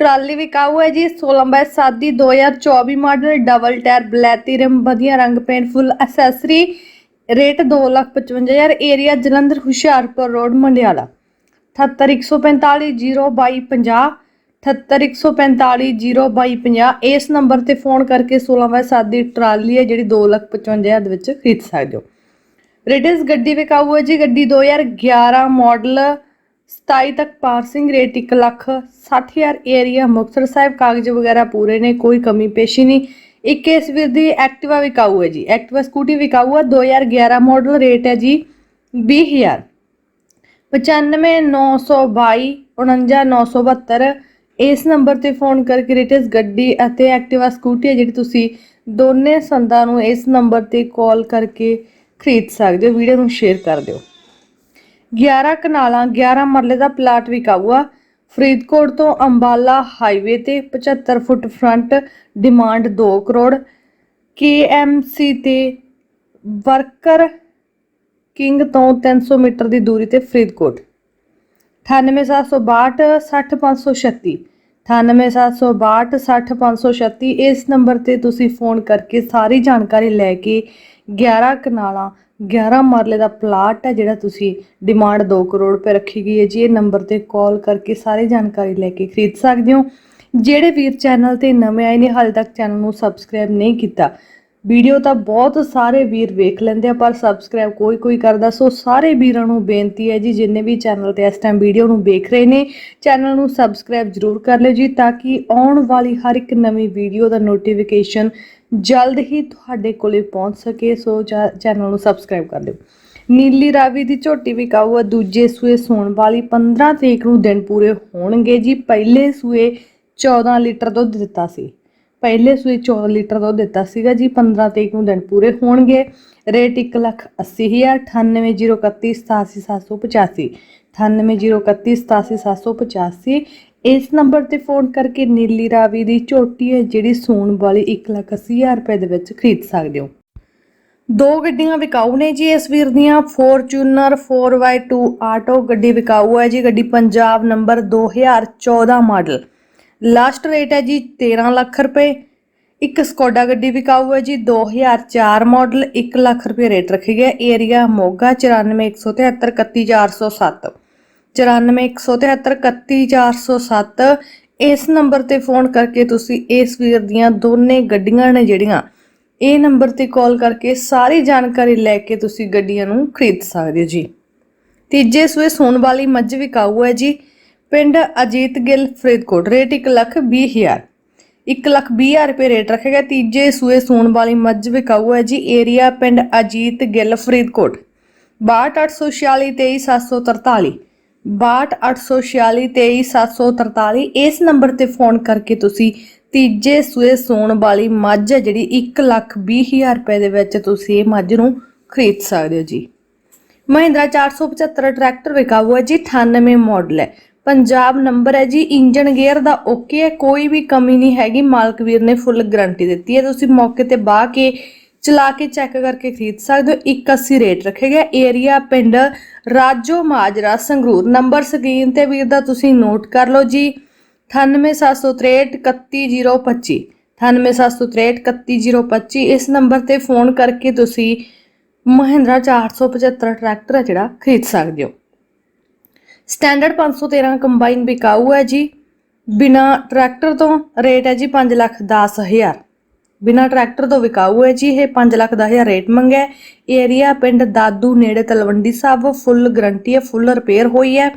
Trolley ਵਿਕਾਊ ਹੈ ਜੀ? 16 by 7 ਦੀ 2024 ਮਾਡਲ, ਡਬਲ ਟਾਇਰ ਬਲੈਤੀ ਰਿਮ ਵਧੀਆ ਰੰਗ paint full accessory rate 255000 area Jalandhar, Hoshiarpur road Mandiala 78145 78145 ਇਸ ਨੰਬਰ ਤੇ ਫੋਨ ਕਰਕੇ 16 ਬਾਈ 7 ਦੀ ਟਰਾਲੀ ਹੈ, ਜਿਹੜੀ 255000 ਦੇ ਵਿੱਚ ਖਰੀਦ ਸਕਦੇ ਹੋ। ਰੇਟਸ ਗੱਡੀ ਵਿਕਾਊ ਹੈ ਜੀ? ਗੱਡੀ 2011 ਮਾਡਲ 27 ਤੱਕ passing rate 1 lakh 60000 area Muktsar Sahib ਕਾਗਜ਼ ਵਗੈਰਾ ਪੂਰੇ ਨੇ, ਕੋਈ ਕਮੀ ਪੇਸ਼ੀ ਨਹੀਂ। ਇੱਕ ਇਸ ਵੀਰ ਦੀ ਐਕਟਿਵਾ ਵਿਕਾਊ ਹੈ ਜੀ। ਐਕਟਿਵਾ ਸਕੂਟੀ ਵਿਕਾਊ ਹੈ 2011 ਮਾਡਲ ਰੇਟ ਹੈ ਜੀ 20000 95922 49972 ਇਸ ਨੰਬਰ ਤੇ ਫੋਨ ਕਰਕੇ ਰੇਟਸ ਗੱਡੀ ਅਤੇ ਐਕਟਿਵਾ ਸਕੂਟੀ ਹੈ ਜਿਹੜੀ ਤੁਸੀਂ ਦੋਨੇ ਸੰਦਾਂ ਨੂੰ ਇਸ ਨੰਬਰ ਤੇ ਕਾਲ ਕਰਕੇ ਖਰੀਦ ਸਕਦੇ ਹੋ। ਵੀਡੀਓ ਨੂੰ ਸ਼ੇਅਰ ਕਰ ਦਿਓ। 11 ਕਨਾਲਾਂ 11 ਮਰਲੇ ਦਾ ਪਲਾਟ ਵਿਕਾਊ ਫਰੀਦਕੋਟ ਤੋਂ ਅੰਬਾਲਾ ਹਾਈਵੇ ਤੇ 75 foot front demand 2 crore. KMC ਤੇ ਵਰਕਰ ਕਿੰਗ ਤੋਂ 300 ਮੀਟਰ ਦੀ ਦੂਰੀ ਤੇ ਫਰੀਦਕੋਟ। 98762 60536 98762 60536 ਇਸ ਨੰਬਰ ਤੇ ਤੁਸੀਂ ਫੋਨ ਕਰਕੇ ਸਾਰੀ ਜਾਣਕਾਰੀ ਲੈ ਕੇ 11 ਕਨਾਲਾਂ 11 ਮਰਲੇ ਦਾ ਪਲਾਟ ਹੈ ਜਿਹੜਾ ਤੁਸੀਂ ਡਿਮਾਂਡ 2 ਕਰੋੜ ਰੁਪਏ ਰੱਖੀ ਗਈ ਹੈ ਜੀ। ਇਹ ਨੰਬਰ ਤੇ ਕਾਲ ਕਰਕੇ ਸਾਰੀ ਜਾਣਕਾਰੀ ਲੈ ਕੇ ਖਰੀਦ ਸਕਦੇ ਹੋ। ਜਿਹੜੇ ਵੀਰ ਚੈਨਲ ਤੇ ਨਵੇਂ ਆਏ ਨੇ, ਹਾਲੇ ਤੱਕ ਚੈਨਲ ਨੂੰ ਸਬਸਕ੍ਰਾਈਬ ਨਹੀਂ ਕੀਤਾ ਵੀਡੀਓ ਤਾਂ ਬਹੁਤ ਸਾਰੇ ਵੀਰ ਵੇਖ ਲੈਂਦੇ ਆ, ਪਰ ਸਬਸਕ੍ਰਾਈਬ ਕੋਈ ਕੋਈ ਕਰਦਾ। ਸੋ ਸਾਰੇ ਵੀਰਾਂ ਨੂੰ ਬੇਨਤੀ ਹੈ ਜੀ, ਜਿੰਨੇ ਵੀ ਚੈਨਲ ਤੇ ਇਸ ਟਾਈਮ ਵੀਡੀਓ ਨੂੰ ਵੇਖ ਰਹੇ ਨੇ ਚੈਨਲ ਨੂੰ ਸਬਸਕ੍ਰਾਈਬ ਜਰੂਰ ਕਰ ਲਿਓ ਜੀ, ਤਾਂ ਕਿ ਆਉਣ ਵਾਲੀ ਹਰ ਇੱਕ ਨਵੀਂ ਵੀਡੀਓ ਦਾ ਨੋਟੀਫਿਕੇਸ਼ਨ ਜਲਦ ਹੀ ਤੁਹਾਡੇ ਕੋਲੇ ਪਹੁੰਚ ਸਕੇ। ਸੋ ਚੈਨਲ ਨੂੰ ਸਬਸਕ੍ਰਾਈਬ ਕਰ ਲਿਓ। ਨੀਲੀ ਰਾਵੀ ਦੀ ਝੋਟੀ ਵਿਕਾਊ ਆ ਦੂਜੇ ਸੂਏ ਸੂਣ ਵਾਲੀ 15 ਤਰੀਕ ਨੂੰ ਦਿਨ ਪੂਰੇ ਹੋਣਗੇ ਜੀ। ਪਹਿਲੇ ਸੂਏ 14 ਲੀਟਰ ਦੁੱਧ ਦਿੱਤਾ ਸੀ। ਪਹਿਲੇ ਸੂਈ 14 ਲੀਟਰ ਦੁੱਧ ਦਿੱਤਾ ਸੀਗਾ ਜੀ 15 ਤਰੀਕ ਨੂੰ ਦਿਨ ਪੂਰੇ ਹੋਣਗੇ। ਰੇਟ 1 ਲੱਖ 80000 9803187785 9803187785 ਇਸ ਨੰਬਰ ਤੇ ਫੋਨ ਕਰਕੇ ਨੀਲੀ ਰਾਵੀ ਦੀ ਝੋਟੀ ਹੈ, ਜਿਹੜੀ ਸੂਣ ਵਾਲੀ 1 ਲੱਖ 80000 ਰੁਪਏ ਦੇ ਵਿੱਚ ਖਰੀਦ ਸਕਦੇ ਹੋ। ਦੋ ਗੱਡੀਆਂ ਵਿਕਾਊ ਨੇ ਜੀ ਇਸ ਵੀਰ ਦੀਆਂ, ਫੋਰਚੂਨਰ 4x2 ਆਟੋ। ਗੱਡੀ ਵਿਕਾਊ ਹੈ ਜੀ, ਗੱਡੀ Punjab number 2014 model. Last rate ਹੈ ਜੀ 13 ਲੱਖ ਰੁਪਏ। ਇੱਕ ਸਕੋਡਾ ਗੱਡੀ ਵਿਕਾਊ ਹੈ ਜੀ 2004 ਮਾਡਲ 1 ਲੱਖ ਰੁਪਏ ਰੇਟ ਰੱਖੀ ਗਿਆ। ਏਰੀਆ ਮੋਗਾ 9417731407 9417731407 ਇਸ ਨੰਬਰ ਤੇ ਫੋਨ ਕਰਕੇ ਤੁਸੀਂ ਇਸ ਵੀਰ ਦੀਆਂ ਦੋਨੇ ਗੱਡੀਆਂ ਨੇ ਜਿਹੜੀਆਂ, ਇਹ ਨੰਬਰ ਤੇ ਕਾਲ ਕਰਕੇ ਸਾਰੀ ਜਾਣਕਾਰੀ ਲੈ ਕੇ ਤੁਸੀਂ ਗੱਡੀਆਂ ਨੂੰ ਖਰੀਦ ਸਕਦੇ ਹੋ ਜੀ। ਤੀਜੇ ਸੂਏ ਸੋਨ ਵਾਲੀ ਮੱਝ ਵਿਕਾਊ ਹੈ ਜੀ ਪਿੰਡ ਅਜੀਤ ਗਿੱਲ, ਫਰੀਦਕੋਟ, ਰੇਟ 1 ਲੱਖ 20 ਹਜ਼ਾਰ। 1 ਲੱਖ 20 ਹਜ਼ਾਰ ਰੁਪਏ ਰੇਟ ਰੱਖੇਗਾ ਤੀਜੇ ਸੂਏ ਸੋਨ ਵਾਲੀ ਮੱਝ ਵਿਕਾਊ ਹੈ ਜੀ ਏਰੀਆ ਪਿੰਡ ਅਜੀਤ ਗਿੱਲ, ਫਰੀਦਕੋਟ। 6284623743 6284623743 ਇਸ ਨੰਬਰ ਤੇ ਫੋਨ ਕਰਕੇ ਤੁਸੀਂ ਤੀਜੇ ਸੂਏ ਸੋਣ ਵਾਲੀ ਮੱਝ ਹੈ ਜਿਹੜੀ 1 ਲੱਖ 20 ਹਜ਼ਾਰ ਰੁਪਏ ਦੇ ਵਿੱਚ ਤੁਸੀਂ ਇਹ ਮੱਝ ਨੂੰ ਖਰੀਦ ਸਕਦੇ ਹੋ ਜੀ। ਮਹਿੰਦਰਾ 475 ਟਰੈਕਟਰ ਵਿਕਾਊ ਹੈ ਜੀ 98 ਮਾਡਲ ਹੈ। ਪੰਜਾਬ ਨੰਬਰ ਹੈ ਜੀ ਇੰਜਨ ਗੇਅਰ ਦਾ ਓਕੇ ਹੈ, ਕੋਈ ਵੀ ਕਮੀ ਨਹੀਂ ਹੈਗੀ, ਮਾਲਕ ਵੀਰ ਨੇ ਫੁੱਲ ਗਾਰੰਟੀ ਦਿੱਤੀ ਹੈ। ਤੁਸੀਂ ਮੌਕੇ ਤੇ ਬਾਹ ਕੇ, ਚਲਾ ਕੇ ਚੈੱਕ ਕਰਕੇ ਖਰੀਦ ਸਕਦੇ ਹੋ। 81 ਰੇਟ ਰੱਖੇਗਾ। ਏਰੀਆ ਪਿੰਡ ਰਾਜੋ ਮਾਜਰਾ, ਸੰਗਰੂਰ। ਨੰਬਰ ਸਕਰੀਨ ਤੇ ਵੀਰ ਦਾ ਤੁਸੀਂ ਨੋਟ ਕਰ ਲਓ ਜੀ। 9876 31025 9876 31025 ਇਸ ਨੰਬਰ ਤੇ ਫੋਨ ਕਰਕੇ ਤੁਸੀਂ ਮਹਿੰਦਰਾ 475 ਟਰੈਕਟਰ ਹੈ ਜਿਹੜਾ ਖਰੀਦ ਸਕਦੇ ਹੋ। ਸਟੈਂਡਰਡ 513 ਕੰਬਾਈਨ ਵਿਕਾਊ ਹੈ ਜੀ। ਬਿਨਾ ਟਰੈਕਟਰ ਤੋਂ ਰੇਟ ਹੈ ਜੀ 5 ਲੱਖ 10 ਹਜ਼ਾਰ। ਬਿਨਾ ਟਰੈਕਟਰ ਤੋਂ ਵਿਕਾਊ ਹੈ ਜੀ, ਇਹ 5 ਲੱਖ 10 ਹਜ਼ਾਰ ਰੇਟ ਮੰਗਿਆ ਏਰੀਆ ਪਿੰਡ ਦਾਦੂ ਨੇੜੇ ਤਲਵੰਡੀ ਸਾਹਿਬ, ਫੁੱਲ ਗਰੰਟੀ ਹੈ, ਫੁੱਲ ਰਿਪੇਅਰ ਹੋਈ ਹੈ।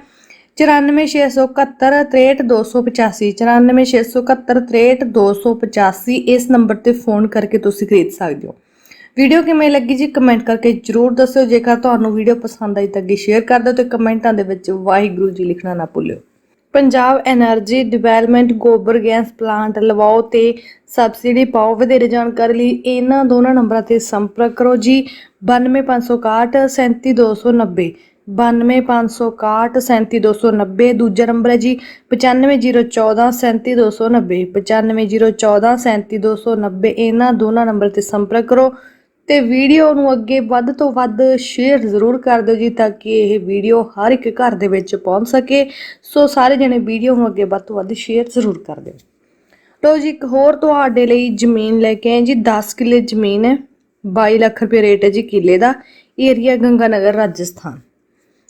9467 63285 9467 63285 ਇਸ ਨੰਬਰ ਤੇ ਫੋਨ ਕਰਕੇ ਤੁਸੀਂ ਖਰੀਦ ਸਕਦੇ ਹੋ। ਵੀਡੀਓ ਕਿਵੇਂ ਲੱਗੀ ਜੀ? ਕਮੈਂਟ ਕਰਕੇ ਜਰੂਰ ਦੱਸਿਓ। ਜੇਕਰ ਤੁਹਾਨੂੰ ਵੀਡੀਓ ਪਸੰਦ ਆਈ ਤਾਂ ਅੱਗੇ ਸ਼ੇਅਰ ਕਰ ਦਿਓ ਤੇ ਕਮੈਂਟਾਂ ਦੇ ਵਿੱਚ ਵਾਹਿਗੁਰੂ ਜੀ ਲਿਖਣਾ ਨਾ ਭੁੱਲਿਓ। ਪੰਜਾਬ ਐਨਰਜੀ ਡਿਵੈਲਪਮੈਂਟ ਗੋਬਰ ਗੈਸ ਪਲਾਂਟ ਲਵਾਓ ਤੇ ਸਬਸਿਡੀ ਪਾਓ। ਵਧੇਰੇ ਜਾਣਕਾਰੀ ਲਈ ਇਹਨਾਂ ਦੋਨਾਂ ਨੰਬਰਾਂ ਤੇ ਸੰਪਰਕ ਕਰੋ ਜੀ। 92561 37290 92561 37290 ਦੂਜਾ ਨੰਬਰ ਹੈ ਜੀ 95014 37290 95014 37290 ਇਹਨਾਂ ਦੋਨਾਂ ਨੰਬਰ ਤੇ ਸੰਪਰਕ ਕਰੋ। ਤੇ ਵੀਡੀਓ ਨੂੰ ਅੱਗੇ ਵੱਧ ਤੋਂ ਵੱਧ ਸ਼ੇਅਰ ਜ਼ਰੂਰ ਕਰ ਦਿਓ ਜੀ, ਤਾਂ ਕਿ ਇਹ ਵੀਡੀਓ ਹਰ ਇੱਕ ਘਰ ਦੇ ਵਿੱਚ ਪਹੁੰਚ ਸਕੇ। ਸੋ ਸਾਰੇ ਜਣੇ ਵੀਡੀਓ ਨੂੰ ਅੱਗੇ ਵੱਧ ਤੋਂ ਵੱਧ ਸ਼ੇਅਰ ਜ਼ਰੂਰ ਕਰ ਦਿਓ। ਲੋ ਜੀ, ਇੱਕ ਹੋਰ ਤੁਹਾਡੇ ਲਈ ਜ਼ਮੀਨ ਲੈ ਕੇ ਆਏ ਜੀ 10 ਕਿੱਲੇ ਜ਼ਮੀਨ ਹੈ 22 ਲੱਖ ਰੁਪਏ ਰੇਟ ਹੈ ਜੀ ਕਿੱਲੇ ਦਾ, ਏਰੀਆ ਗੰਗਾਨਗਰ, ਰਾਜਸਥਾਨ।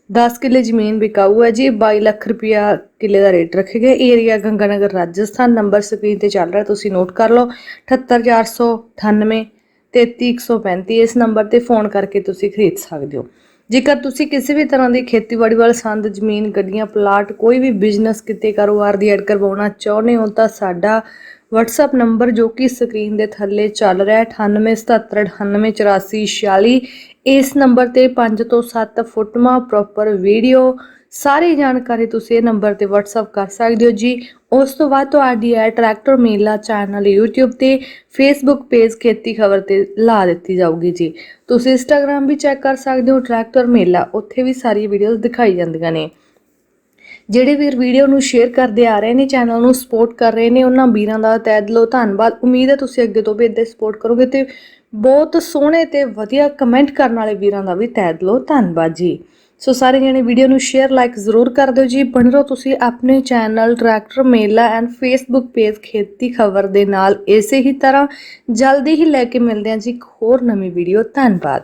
10 ਕਿੱਲੇ ਜ਼ਮੀਨ ਵਿਕਾਊ ਹੈ ਜੀ 22 ਲੱਖ ਰੁਪਇਆ ਕਿੱਲੇ ਦਾ ਰੇਟ ਰੱਖੇ ਗਏ area Ganganagar, Rajasthan, number screen ਤੇ ਚੱਲ ਰਿਹਾ, ਤੁਸੀਂ ਨੋਟ ਕਰ ਲਓ 78498 33135 ਇਸ ਨੰਬਰ ਤੇ ਫੋਨ ਕਰਕੇ ਤੁਸੀਂ ਖਰੀਦ ਸਕਦੇ ਹੋ। ਜੇਕਰ ਤੁਸੀਂ ਕਿਸੇ ਵੀ ਤਰ੍ਹਾਂ ਦੀ ਖੇਤੀਬਾੜੀ ਵਾਲ ਸੰਦ, ਜ਼ਮੀਨ, ਗੱਡੀਆਂ, ਪਲਾਟ, ਕੋਈ ਵੀ ਬਿਜ਼ਨਸ, ਕਿਤੇ ਕਾਰੋਬਾਰ ਦੀ ਐਡ ਕਰਵਾਉਣਾ ਚਾਹੁੰਦੇ ਹੋ, ਤਾਂ ਸਾਡਾ WhatsApp ਨੰਬਰ ਜੋ ਕਿ ਸਕਰੀਨ ਦੇ ਥੱਲੇ ਚੱਲ ਰਿਹਾ ਹੈ 9877988446 ਇਸ ਨੰਬਰ ਤੇ 5 ਤੋਂ 7 ਫੁੱਟਮਾ ਪ੍ਰੋਪਰ ਵੀਡੀਓ ਸਾਰੀ ਜਾਣਕਾਰੀ ਤੁਸੀਂ ਇਹ ਨੰਬਰ ਤੇ WhatsApp ਕਰ ਸਕਦੇ ਹੋ ਜੀ। ਉਸ ਤੋਂ ਬਾਅਦ ਤੁਹਾਡੀ ਹੈ ਟਰੈਕਟਰ ਮੇਲਾ ਚੈਨਲ YouTube ਤੇ Facebook ਪੇਜ ਖੇਤੀ ਖਬਰ ਤੇ ਲਾ ਦਿੱਤੀ ਜਾਊਗੀ ਜੀ। ਤੁਸੀਂ Instagram ਵੀ ਚੈੱਕ ਕਰ ਸਕਦੇ ਹੋ ਟਰੈਕਟਰ ਮੇਲਾ, ਉੱਥੇ ਵੀ ਸਾਰੀ ਵੀਡੀਓਜ਼ ਦਿਖਾਈ ਜਾਂਦੀਆਂ ਨੇ। ਜਿਹੜੇ ਵੀਰ ਵੀਡੀਓ ਨੂੰ ਸ਼ੇਅਰ ਕਰਦੇ ਆ ਰਹੇ ਨੇ ਚੈਨਲ ਨੂੰ ਸਪੋਰਟ ਕਰ ਰਹੇ ਨੇ, ਉਹਨਾਂ ਵੀਰਾਂ ਦਾ ਤਹਿ ਦਿਲੋਂ ਧੰਨਵਾਦ। ਉਮੀਦ ਹੈ ਤੁਸੀਂ ਅੱਗੇ ਤੋਂ ਵੀ ਇਦਾਂ ਸਪੋਰਟ ਕਰੋਗੇ ਤੇ ਬਹੁਤ ਸੋਹਣੇ ਤੇ ਵਧੀਆ ਕਮੈਂਟ ਕਰਨ ਵਾਲੇ ਵੀਰਾਂ ਦਾ ਵੀ ਤਹਿ ਦਿਲੋਂ ਧੰਨਵਾਦ ਜੀ। ਸੋ ਸਾਰੇ ਜਣੇ ਵੀਡੀਓ ਨੂੰ ਸ਼ੇਅਰ ਲਾਈਕ ਜ਼ਰੂਰ ਕਰ ਦਿਓ ਜੀ। ਬਣ ਰਹੋ ਤੁਸੀਂ ਆਪਣੇ channel tractor Mela and Facebook page Kheti Khabar ਦੇ ਨਾਲ ਇਸੇ ਹੀ ਤਰ੍ਹਾਂ। ਜਲਦੀ ਹੀ ਲੈ ਕੇ ਮਿਲਦੇ ਹਾਂ ਜੀ ਇੱਕ ਹੋਰ ਨਵੀਂ ਵੀਡੀਓ ਧੰਨਵਾਦ।